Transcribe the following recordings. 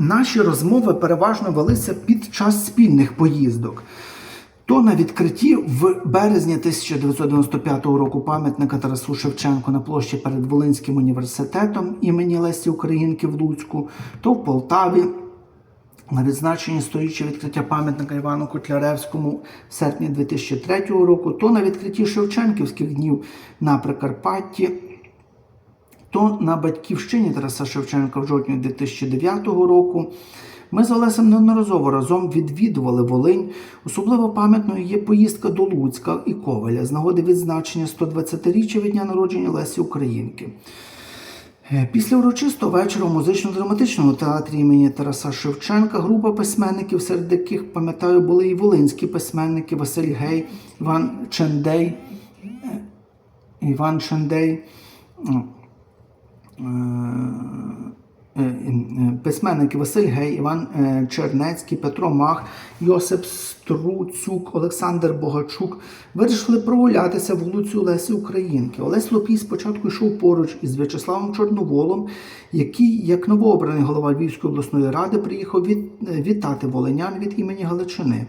наші розмови переважно велися під час спільних поїздок. То на відкритті в березні 1995 року пам'ятника Тарасу Шевченку на площі перед Волинським університетом імені Лесі Українки в Луцьку, то в Полтаві на відзначенні сторіччя відкриття пам'ятника Івану Котляревському в серпні 2003 року, то на відкритті Шевченківських днів на Прикарпатті, то на батьківщині Тараса Шевченка в жовтні 2009 року. Ми з Олесем неодноразово разом відвідували Волинь. Особливо пам'ятною є поїздка до Луцька і Коваля з нагоди відзначення 120-річчя від дня народження Лесі Українки. Е, Після урочистого вечора у музично-драматичному театрі імені Тараса Шевченка група письменників, серед яких, пам'ятаю, були і волинські письменники Василь Гей, Іван Чендей, е, Іван Чендей, письменники Василь Гей, Іван е, Чернецький, Петро Мах, Йосип Струцюк, Олександр Богачук вирішили прогулятися вулицю Лесі Українки. Олесь Лопій спочатку йшов поруч із В'ячеславом Чорноволом, який, як новообраний голова Львівської обласної ради, приїхав від, е, вітати волинян від імені Галичини.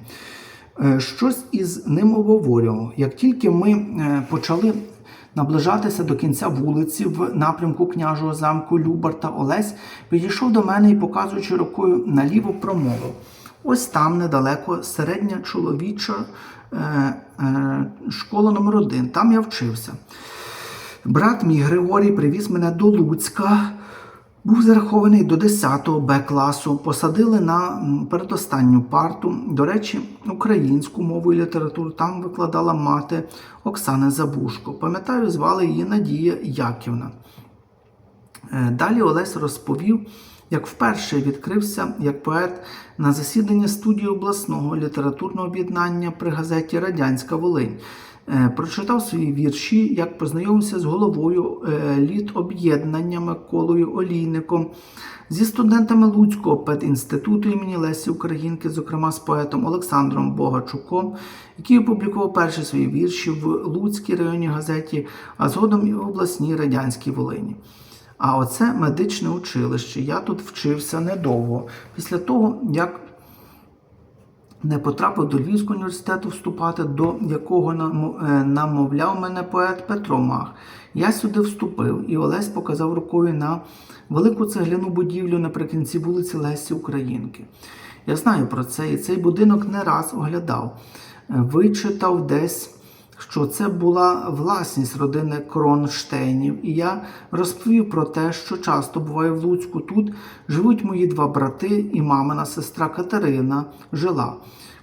Е, Щось із ним обговорював. Як тільки ми е, почали наближатися до кінця вулиці в напрямку княжого замку Любарта Олесь підійшов до мене і, показуючи рукою наліво, промовив: ось там недалеко середня чоловіча е, е, школа номер 1 Там я вчився. Брат мій Григорій привіз мене до Луцька. Був зарахований до 10-го Б класу. Посадили на передостанню парту. До речі, українську мову і літературу там викладала мати Оксана Забушко. Пам'ятаю, звали її Надія Яківна. Е, Далі Олесь розповів, як вперше відкрився як поет на засіданні студії обласного літературного об'єднання при газеті Радянська Волинь. Е, Прочитав свої вірші, як познайомився з головою е, літ об'єднання Миколою Олійником, зі студентами Луцького педінституту імені Лесі Українки, зокрема з поетом Олександром Богачуком, який опублікував перші свої вірші в Луцькій районній газеті, а згодом і в обласній радянській Волині. А оце медичне училище. Я тут вчився недовго. Після того, як не потрапив до Львівського університету вступати, до якого е, намовляв мене поет Петро Мах. Я сюди вступив, і Олесь показав рукою на велику цегляну будівлю наприкінці вулиці Лесі Українки. Я знаю про це, і цей будинок не раз оглядав. Вичитав десь що це була власність родини Кронштейнів, і я розповів про те, що часто буває в Луцьку. Тут живуть мої два брати і мамина сестра Катерина жила.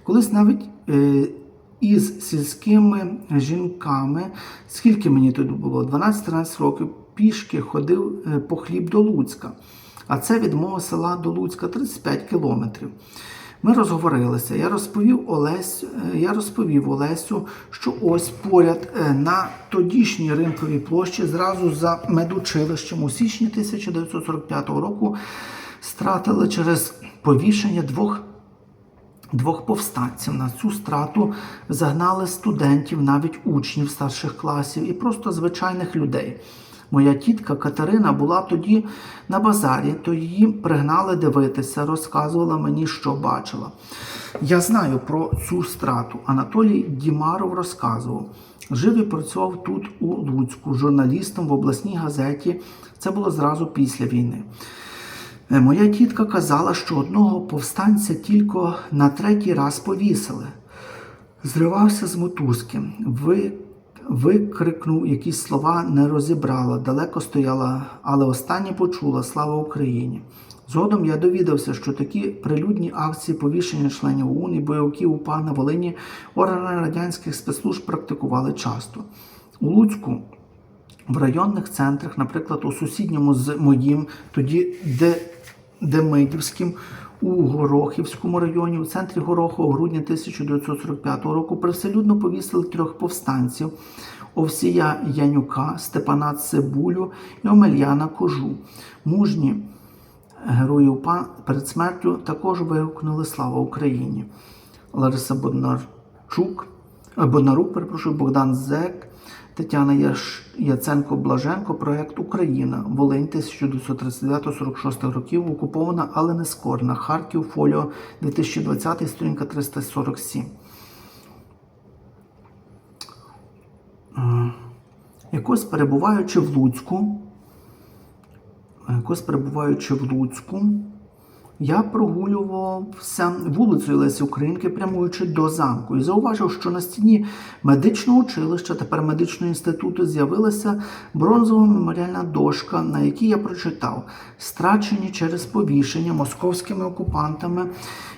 Колись навіть е, із сільськими жінками, скільки мені тоді було, 12-13 років, пішки ходив е, по хліб до Луцька. А це від мого села до Луцька 35 кілометрів. Ми розговорилися. Я розповів Олесь, е, я розповів Олесю, що ось поряд е, на тодішній ринковій площі, зразу за медучилищем у січні 1945 року стратили через повішення двох. Двох повстанців на цю страту загнали студентів, навіть учнів старших класів і просто звичайних людей. Моя тітка Катерина була тоді на базарі, то її пригнали дивитися, розказувала мені, що бачила. Я знаю про цю страту. Анатолій Дімаров розказував. Жив і працював тут у Луцьку, журналістом в обласній газеті. Це було зразу після війни. Е, Моя тітка казала, що одного повстанця тільки на третій раз повісили. Зривався з мотузки, викрикнув якісь слова, не розібрала, далеко стояла, але останнє почула Слава Україні. Згодом я довідався, що такі прилюдні акції повішення членів ОУН і бойовиків УПА на Волині органи радянських спецслужб практикували часто. У Луцьку в районних центрах, наприклад, у сусідньому з моїм, тоді де, Демидівським, у Горохівському районі, у центрі Горохова, грудні 1945 року, привселюдно повісили трьох повстанців: Овсія Янюка, Степана Цибулю і Омельяна Кожу. Мужні герої УПА перед смертю також вигукнули Слава Україні. Лариса Боднарчук, Боднарук, перепрошую, Богдан Зек Тетяна Яценко Блаженко, проект Україна, Волинь 1939-46 років, окупована, але не скорна. Харків, фоліо 2020, сторінка 347. Е, Якось перебуваючи в Луцьку, якось перебуваючи в Луцьку, я прогулювався вулицею Лесі Українки, прямуючи до замку, і зауважив, що на стіні медичного училища, тепер медичного інституту, з'явилася бронзова меморіальна дошка, на якій я прочитав страчені через повішення московськими окупантами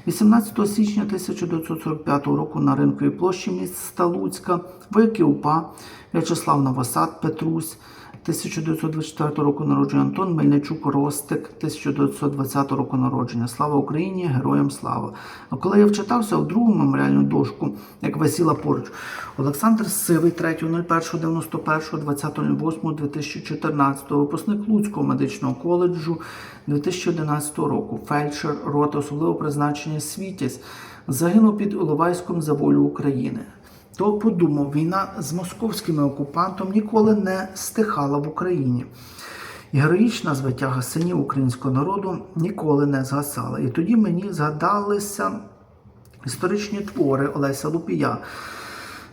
18 січня 1945 року на ринковій площі міста Луцька, вояки УПА, В'ячеслав Новосад, Петрусь. 1924 року народження Антон Мельничук Ростик, 1920 року народження. Слава Україні! Героям слава! А коли я вчитався в другу меморіальну дошку, як висіла поруч, Олександр Сивий, 3.01.91, 20.08.2014, випускник Луцького медичного коледжу 2011 року, фельдшер, рота особливого призначення Світязь, загинув під Іловайськом за волю України то подумав, війна з московськими окупантом ніколи не стихала в Україні. І героїчна звитяга синів українського народу ніколи не згасала. І тоді мені згадалися історичні твори Олеся Лупія.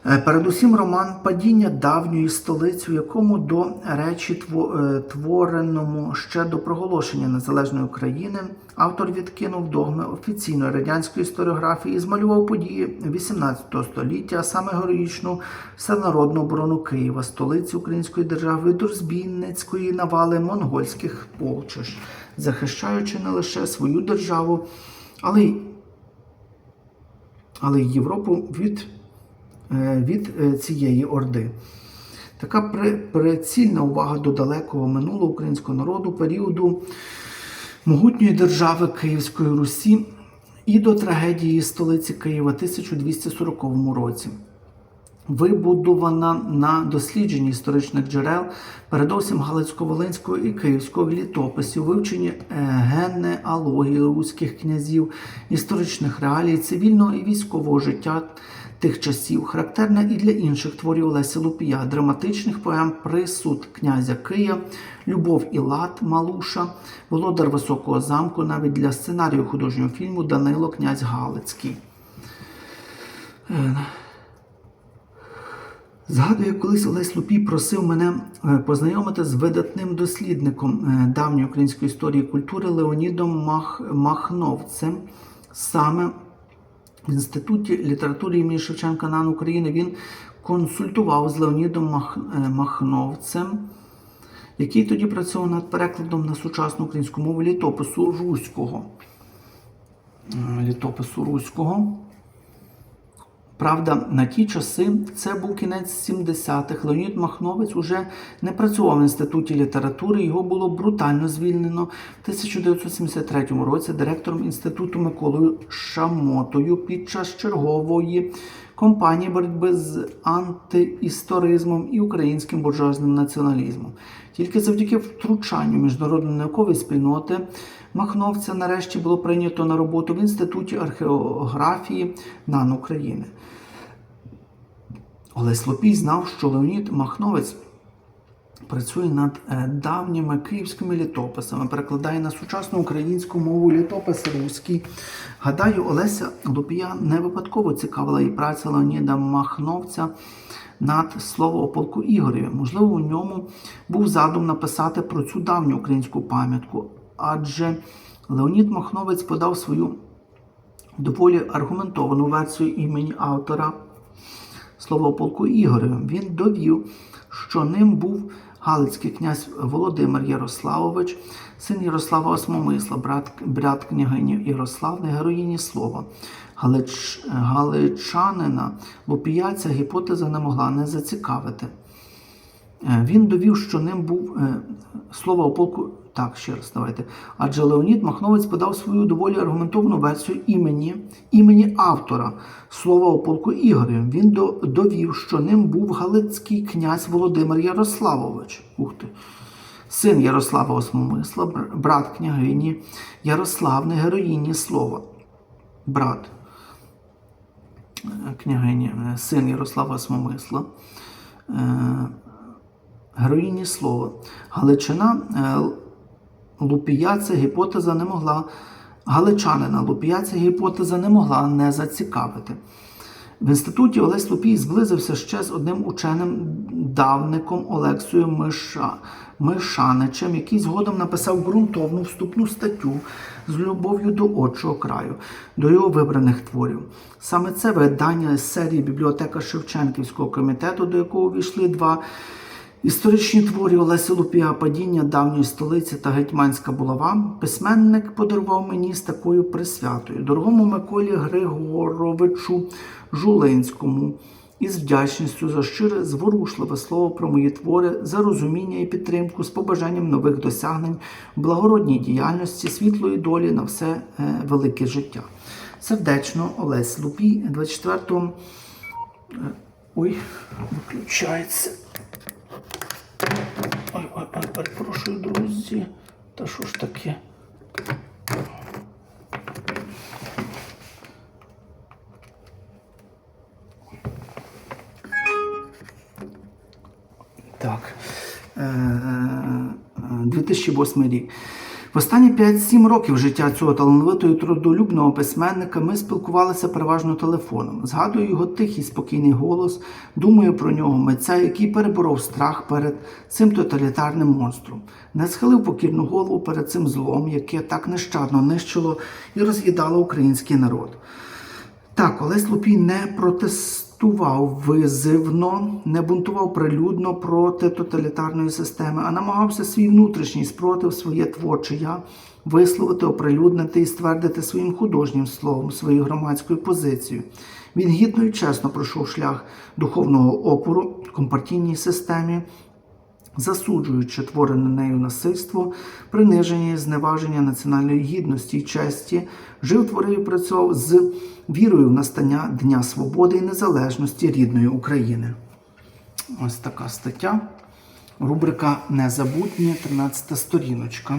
Е, Передусім роман Падіння давньої столиці, у якому до речі е, твореному ще до проголошення незалежної України автор відкинув догми офіційної радянської історіографії і змалював події XVIII століття, а саме героїчну всенародну оборону Києва, столиці Української держави розбійницької навали монгольських полчищ, захищаючи не лише свою державу, але й але й Європу від від е, цієї орди. Така прицільна увага до далекого минулого українського народу, періоду могутньої держави Київської Русі і до трагедії столиці Києва 1240 році. Вибудована на дослідженні історичних джерел, передовсім Галицько-Волинського і Київського літописів, вивченні е, генеалогії руських князів, історичних реалій, цивільного і військового життя тих часів, характерна і для інших творів Олеся Лупія, драматичних поем Присуд князя Кия, Любов і лад Малуша, Володар Високого замку, навіть для сценарію художнього фільму Данило Князь Галицький. Згадую, колись Олесь Лупій просив мене е, познайомити з видатним дослідником е, давньої української історії і культури Леонідом Мах... Махновцем. Саме в Інституті літератури імені Шевченка НАН України він консультував з Леонідом Мах... е, Махновцем, який тоді працював над перекладом на сучасну українську мову літопису руського. Літопису руського. Правда, на ті часи це був кінець 70-х. Леонід Махновець уже не працював в інституті літератури. Його було брутально звільнено в 1973 році директором інституту Миколою Шамотою під час чергової кампанії боротьби з антиісторизмом і українським буржуазним націоналізмом. Тільки завдяки втручанню міжнародної наукової спільноти Махновця нарешті було прийнято на роботу в інституті археографії НАН України. Олесь Лопій знав, що Леонід Махновець працює над е, давніми київськими літописами, перекладає на сучасну українську мову літопис руський. Гадаю, Олеся Лупія не випадково цікавила і праця Леоніда Махновця над слово о полку Ігореві. Можливо, у ньому був задум написати про цю давню українську пам'ятку, адже Леонід Махновець подав свою доволі аргументовану версію імені автора слова полку Ігоревим. Він довів, що ним був Галицький князь Володимир Ярославович, син Ярослава Осмомисла, брат, брат княгині Ярославни, героїні слова. Галич, Галичанина Лупія ця гіпотеза не могла не зацікавити. Е, Він довів, що ним був е, слово о полку. Так, ще раз давайте. Адже Леонід Махновець подав свою доволі аргументовану версію імені імені автора слова о полку Ігорем. Він до, довів, що ним був галицький князь Володимир Ярославович. Ух ти. Син Ярослава Осмомисла, брат княгині Ярославни, героїні слова. Брат е, княгині, е, син Ярослава Осмомисла е, героїні слова. Галичина Лупія ця гіпотеза не могла. Галичанина Лупія ця гіпотеза не могла не зацікавити. В інституті Олесь Лупій зблизився ще з одним ученим давником Олексою Миша, Мишаничем, який згодом написав ґрунтовну вступну статтю з любов'ю до отчого краю, до його вибраних творів. Саме це видання з серії бібліотека Шевченківського комітету, до якого увійшли два Історичні твори Олесі Лупія Падіння давньої столиці та гетьманська булава письменник подарував мені з такою присвятою дорогому Миколі Григоровичу Жулинському із вдячністю за щире зворушливе слово про мої твори, за розуміння і підтримку з побажанням нових досягнень, благородній діяльності, світлої долі на все е, велике життя. Сердечно Олесь Лупій, 24 е, Ой, виключається. Ой, ой, ой, перепрошую, друзі. Та що ж таке? Так. Е, е, 2008 рік. В останні 5-7 років життя цього талановитого і трудолюбного письменника ми спілкувалися переважно телефоном. Згадую його тихий спокійний голос, думаю про нього митця, який переборов страх перед цим тоталітарним монстром, не схилив покірну голову перед цим злом, яке так нещадно нищило і роз'їдало український народ. Так, Олесь Лупій не протестував визивно, не бунтував прилюдно проти тоталітарної системи, а намагався свій внутрішній спротив, своє творче я висловити, оприлюднити і ствердити своїм художнім словом, свою громадською позицію. Він гідно і чесно пройшов шлях духовного опору компартійній системі, засуджуючи творене нею насильство, приниження і зневаження національної гідності і честі, жив, творив і працював з вірою в настання Дня свободи і незалежності рідної України. Ось така стаття. Рубрика Незабутнє, 13 сторіночка.